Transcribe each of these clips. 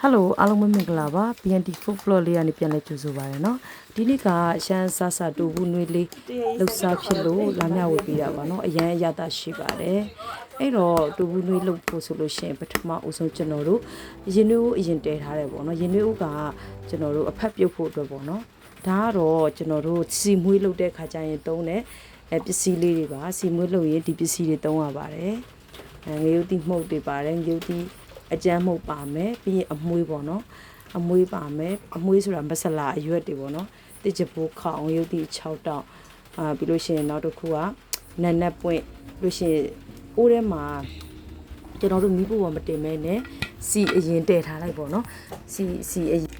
ဟယ်လိုအားလုံးပဲမင်္ဂလာပါ BNT Food Vlog လေးကနေပြန်လဲကြိုဆိုပါရနော်ဒီနေ့ကရှမ်းဆဆတူဘူးနွေးလေးလှုပ်ရှားဖြစ်လို့လာမြဝေပေးတာပါနော်အရန်အရတာရှိပါတယ်အဲ့တော့တူဘူးနွေးလှုပ်ဖို့ဆိုလို့ရှိရင်ပထမအဆုံးကျွန်တော်တို့ရင်နွေးဦးအရင်တည်ထားတယ်ပေါ့နော်ရင်နွေးဦးကကျွန်တော်တို့အဖက်ပြုတ်ဖို့အတွက်ပေါ့နော်ဒါကတော့ကျွန်တော်တို့စီမွေးလှုပ်တဲ့ခါကျရင်သုံးတဲ့အဲပစ္စည်းလေးတွေပါစီမွေးလှုပ်ရင်ဒီပစ္စည်းတွေသုံးရပါတယ်အဲငရုတ်တိမှုတ်တွေပါတယ်ငရုတ်တိ အကြမ်းမှုတ်ပါမယ်ပြီးရင်အမွှေးပေါ့နော်အမွှေးပါမယ်အမွှေးဆိုတာမဆလာအရွက်တွေပေါ့နော်တစ်ချပိုးခေါအောင်ရုပ်တိ6တောင်အာပြီးလို့ရှိရင်နောက်တစ်ခုကနက်နက်ပွင့်လို့ရှိရင်အိုးထဲမှာကျွန်တော်တို့မီးဖို့မတင်မဲနဲ့စီအရင်တည်ထားလိုက်ပေါ့နော်စီစီအရင်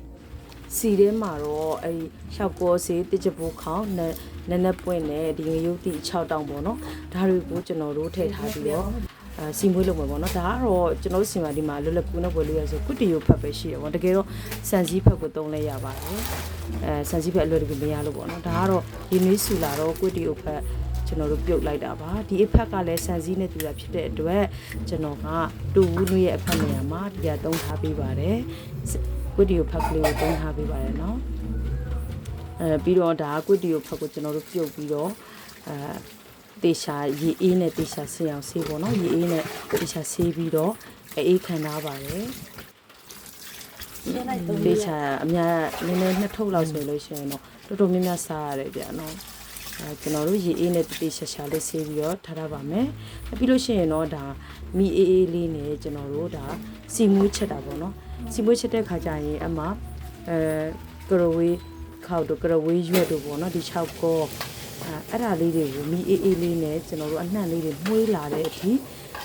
စီထဲမှာတော့အဲဒီရှောက်ကောစီတစ်ချပိုးခေါင်းနက်နက်နက်ပွင့်နဲ့ဒီငရုတ်တိ6တောင်ပေါ့နော်ဒါတွေကိုကျွန်တော်တို့ထည့်ထားပြီးတော့အဲ စီမွေးလုပ်မယ်ပေါ့နော်ဒါကတော့ကျွန်တော်တို့စီမံဒီမှာလွတ်လပ်ကူနဲ့ဝယ်လို့ရဆိုကွတီယိုဖတ်ပဲရှိတယ်ပေါ့တကယ်တော့စန်စည်းဖတ်ကိုသုံးလဲရပါတယ်အဲစန်စည်းဖတ်အလွယ်တကူမရလို့ပေါ့နော်ဒါကတော့ဒီနွေးဆူလာတော့ကွတီယိုဖတ်ကျွန်တော်တို့ပြုတ်လိုက်တာပါဒီအဖက်ကလည်းစန်စည်းနဲ့တူတာဖြစ်တဲ့အတွက်ကျွန်တော်ကတူဝူးနွေးရဲ့အဖက်နေရာမှာဒီကသုံးထားပေးပါတယ်ကွတီယိုဖတ်ကလေးကိုသုံးထားပေးပါတယ်နော်အဲပြီးတော့ဒါကွတီယိုဖတ်ကိုကျွန်တော်တို့ပြုတ်ပြီးတော့အဲ တေချာရေအေးနဲ့တေချာဆေးအောင်ဆေးပေါ့နော်ရေအေးနဲ့တေချာဆေးပြီးတော့အေးခံထားပါတယ်တေချာအများနည်းနည်းနှစ်ထုပ်လောက်ဆိုလို့ရှိရင်တော့တော်တော်များများစားရတယ်ဗျာနော်အဲကျွန်တော်တို့ရေအေးနဲ့တေချာချာလေးဆေးပြီးတော့ထားရပါမယ်ပြီးလို့ရှိရင်တော့ဒါမီအေးအေးလေးနဲ့ကျွန်တော်တို့ဒါစီမွေးချက်တာပေါ့နော်စီမွေးချက်တဲ့ခါကျရင်အမှအဲကရဝေးခောက်တို့ကရဝေးရွက်တို့ပေါ့နော်ဒီ6ကော အဲအဲ့ဒါလေးတွေကိုမီအေးအေးလေးနဲ့ကျွန်တော်တို့အနှံ့လေးတွေမှုေးလာတဲ့အထိ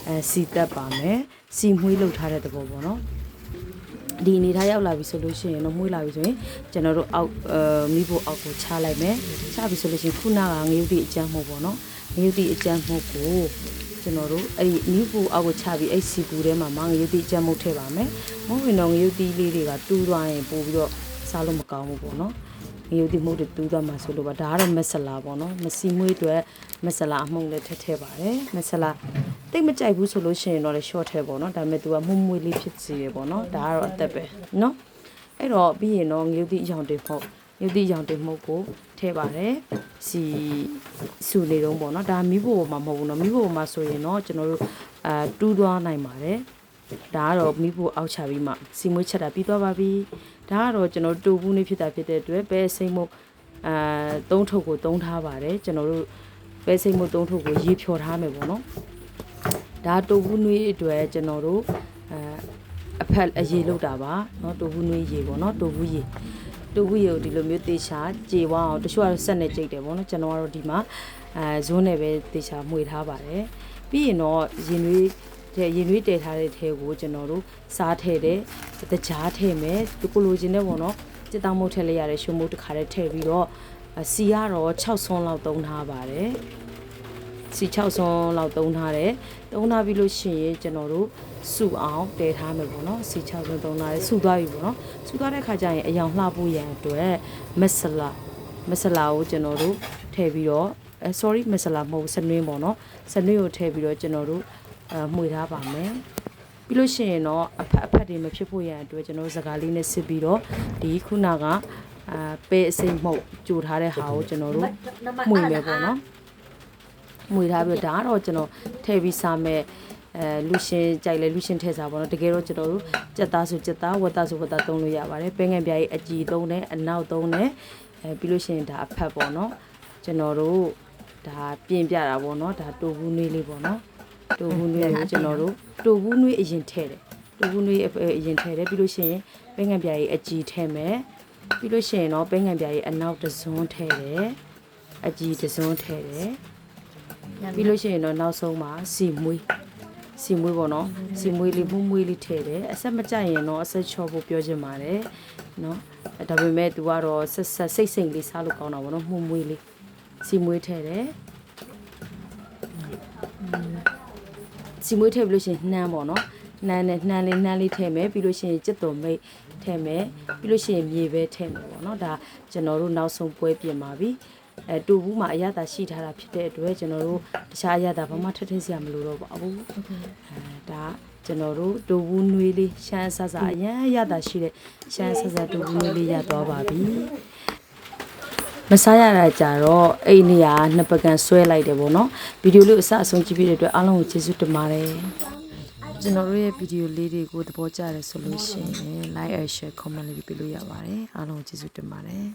အဲစီတက်ပါမယ်စီမှုေးလောက်ထားတဲ့သဘောပေါ့နော်ဒီအနေထားရောက်လာပြီဆိုလို့ရှိရင်တော့မှုေးလာပြီဆိုရင်ကျွန်တော်တို့အောက်အဲမိဖို့အောက်ကိုချလိုက်မယ်ချပြီဆိုလို့ရှိရင်ခုနကငရုတ်တိအကျန်းမှုပေါ့နော်ငရုတ်တိအကျန်းမှုကိုကျွန်တော်တို့အဲ့ဒီမိဖို့အောက်ကိုချပြီးအဲ့စီကူထဲမှာမငရုတ်တိအကျန်းမှုထည့်ပါမယ်မဟုတ်ရင်တော့ငရုတ်တိလေးတွေကတူးသွားရင်ပို့ပြီးတော့စားလို့မကောင်းဘူးပေါ့နော် ငရုတ်တိမှုတ်တွေတူးသွားမှာဆိုလို့ပါဒါကတော့မက်ဆလာပေါ့နော်မစီမွေးအတွက်မက်ဆလာအမှုန့်လည်းထည့်ထည့်ပါတယ်မက်ဆလာတိတ်မကြိုက်ဘူးဆိုလို့ရှိရင်တော့လည်း short ထည့်ပေါ့နော်ဒါပေမဲ့ तू ကမှုန့်မွေးလေးဖြစ်စီရပေါ့နော်ဒါကတော့အသက်ပဲနော်အဲ့တော့ပြီးရင်တော့ငရုတ်တိအရောင်တွေမှုတ်ငရုတ်တိအရောင်တွေမှုတ်ကိုထည့်ပါတယ်စီစူနေတော့ပေါ့နော်ဒါမီးဖို့မှာမဟုတ်ဘူးနော်မီးဖို့မှာဆိုရင်တော့ကျွန်တော်တို့အာတူးသွားနိုင်ပါတယ်ဒါကတော့မိဖို့အောက်ချပြီးမှစီမွေးချက်တာပြီးသွားပါပြီ ဒါကတော့ကျွန်တော်တူဘူးနေဖြစ်တာဖြစ်တဲ့အတွက်ပဲစိမ့်မုတ်အာသုံးထုပ်ကိုသုံးထားပါတယ်ကျွန်တော်တို့ပဲစိမ့်မုတ်သုံးထုပ်ကိုရေဖြော်ထားမယ်ပေါ့နော်ဒါတူဘူးနွေးအတွက်ကျွန်တော်တို့အာအဖက်အရေလောက်တာပါเนาะတူဘူးနွေးရေပေါ့เนาะတူဘူးရေတူဘူးရေကိုဒီလိုမျိုးတေချာကြေဝအောင်တချို့ကတော့ဆက်နဲ့ကြိတ်တယ်ပေါ့เนาะကျွန်တော်ကတော့ဒီမှာအဲဇွန်းနဲ့ပဲတေချာမှွေထားပါတယ်ပြီးရင်တော့ရင်နွေး တဲ့ ရင်နွေးတည်ထားတဲ့ထဲကိုကျွန်တော်တို့စားထည့်တယ်တကြားထည့်မယ်ဒီကိုလိုချင်တဲ့ပေါ့နော်စစ်တောင်းမုတ်ထည့်လိုက်ရတယ်ရှုံမုတ်တစ်ခါတည်းထည့်ပြီးတော့အစီကတော့6ဆွန်းလောက်သုံးထားပါတယ်စီ6ဆွန်းလောက်သုံးထားတယ်သုံးထားပြီးလို့ရှိရင်ကျွန်တော်တို့စုအောင်တည်ထားမယ်ပေါ့နော်စီ6ဆွန်းသုံးထားတယ်စုသွားပြီပေါ့နော်စုသွားတဲ့ခါကျရင်အယောင်လှဖို့ရန်အတွက်မဆလာမဆလာကိုကျွန်တော်တို့ထည့်ပြီးတော့အဲ sorry မဆလာမဟုတ်ဘူးစနွင်းပေါ့နော်စနွင်းကိုထည့်ပြီးတော့ကျွန်တော်တို့အဲ မှွေထားပါမယ်ပြီးလို့ရှိရင်တော့အဖက်အဖက်တွေမဖြစ်ဖို့ရန်အတွက်ကျွန်တော်တို့စကားလေးနဲ့စစ်ပြီးတော့ဒီခုနကအာပဲအစိမ့်မှုတ်ကြိုထားတဲ့ဟာကိုကျွန်တော်တို့မှွေမယ်ပေါ့နော်မှွေထားပြီးတော့ဒါကတော့ကျွန်တော်ထည့်ပြီးစားမဲ့အဲလူရှင်ကြိုက်လဲလူရှင်ထည့်စားပေါ့နော်တကယ်တော့ကျွန်တော်တို့ကြက်သားဆိုကြက်သားဝက်သားဆိုဝက်သားသုံးလို့ရပါတယ်ပဲငယ်ပြားကြီးအကြည်သုံးတယ်အနောက်သုံးတယ်အဲပြီးလို့ရှိရင်ဒါအဖက်ပေါ့နော်ကျွန်တော်တို့ဒါပြင်ပြတာပေါ့နော်ဒါတူဘူးနွေးလေးပေါ့နော် တိုဘူးနွေးကိုကျွန်တော်တို့တိုဘူးနွေးအရင်ထည့်တယ်တိုဘူးနွေးအရင်ထည့်တယ်ပြီးလို့ရှိရင်ပဲငံပြားကြီးအကြည်ထည့်မယ်ပြီးလို့ရှိရင်တော့ပဲငံပြားကြီးအနောက်တစ်စွန်းထည့်တယ်အကြည်တစ်စွန်းထည့်တယ်ပြီးလို့ရှိရင်တော့နောက်ဆုံးမှာစီမွေးစီမွေးပေါ့နော်စီမွေးလေးမူးမွေးလေးထည့်တယ်အဆက်မကြိုက်ရင်တော့အဆက်ချော့ဖို့ပြောချင်ပါတယ်နော်ဒါပေမဲ့ तू ကတော့ဆက်ဆက်စိတ်စိတ်လေးစားလို့ကောင်းတာပေါ့နော်မှုမွေးလေးစီမွေးထည့်တယ် စီမွေးထည့်ပြီးလို့ရှိရင်နှမ်းပေါ့နော်နှမ်းနဲ့နှမ်းလေးနှမ်းလေးထည့်မယ်ပြီးလို့ရှိရင်ကြက်သွန်မိတ်ထည့်မယ်ပြီးလို့ရှိရင်မြေပဲထည့်မယ်ပေါ့နော်ဒါကျွန်တော်တို့နောက်ဆုံးပွဲပြင်ပါပြီအဲတူဘူးမှာအရသာရှိထားတာဖြစ်တဲ့အတွက်ကျွန်တော်တို့တခြားအရသာဘာမှထပ်ထည့်စရာမလိုတော့ပါဘူးအဲဒါကျွန်တော်တို့တူဘူးနွေးလေးရှမ်းဆဆအရန်ရတာရှိတဲ့ရှမ်းဆဆတူဘူးနွေးလေးရသွားပါပြီ မစားရတာကြတော့အဲ့ဒီနေရာနှစ်ပကံဆွဲလိုက်တယ်ပေါ့နော်ဗီဒီယိုလေးကိုအစအဆုံးကြည့်ပြတဲ့အတွက်အားလုံးကိုကျေးဇူးတင်ပါတယ်ကျွန်တော်တို့ရဲ့ဗီဒီယိုလေးတွေကိုသဘောကျတယ်ဆိုလို့ရှိရင် like and share comment လေးပြလို့ရပါတယ်အားလုံးကိုကျေးဇူးတင်ပါတယ်